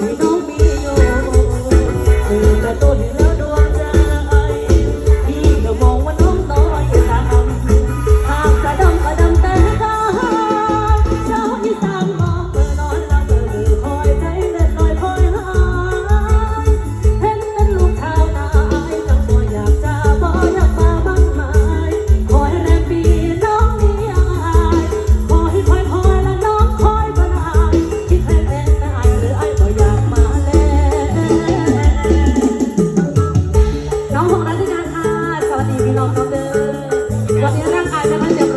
พี่น้องมีโยตื่นแต่ต้นเน้องเดินวันนี้ร่างกายจะมันจะ